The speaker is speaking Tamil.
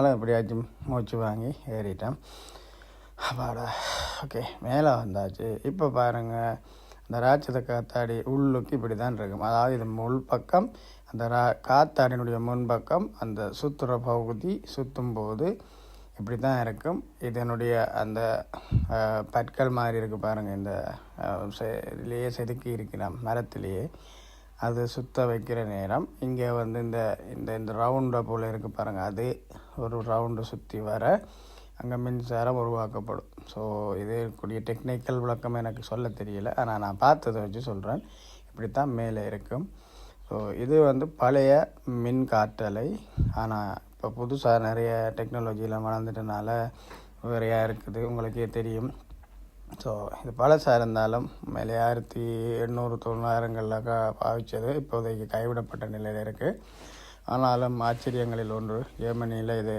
அதனால் எப்படியாச்சும் மூச்சு வாங்கி ஏறிட்டேன். அப்பாடா ஓகே மேலே வந்தாச்சு. இப்போ பாருங்கள் அந்த ராட்சத காத்தாடி உள்ளுக்கு இப்படி தான் இருக்கும். அதாவது இது முள் பக்கம் அந்த ரா காத்தாடினுடைய முன்பக்கம் அந்த சுற்றுற பகுதி சுற்றும் போது இப்படி தான் இருக்கும். இதனுடைய அந்த பற்கள் மாதிரி இருக்குது பாருங்கள் இந்த செ- இதுலேயே செதுக்கி இருக்கிறோம் மரத்திலேயே. அது சுத்த வைக்கிற நேரம். இங்கே வந்து இந்த இந்த இந்த ரவுண்டை போல் இருக்குது பாருங்கள் அது ஒரு ரவுண்டு சுற்றி வர அங்கே மின்சாரம் உருவாக்கப்படும். ஸோ இதே கூடிய டெக்னிக்கல் விளக்கம் எனக்கு சொல்ல தெரியல. ஆனால் நான் பார்த்ததை வச்சு சொல்கிறேன் இப்படி தான் மேலே இருக்கும். ஸோ இது வந்து பழைய மின் காற்றலை ஆனால் இப்போ புதுசாக நிறைய டெக்னாலஜியில் வளர்ந்துட்டனால வேறையாக இருக்குது. உங்களுக்கே தெரியும். ஸோ இது பழசாக இருந்தாலும் மேலே ஆயிரத்தி எண்ணூறு தொண்ணூறாயிரங்களில் கா பாவிச்சது இப்போதைக்கு கைவிடப்பட்ட நிலையில் இருக்குது ஆனாலும் ஆச்சரியங்களில் ஒன்று ஏமனில் இது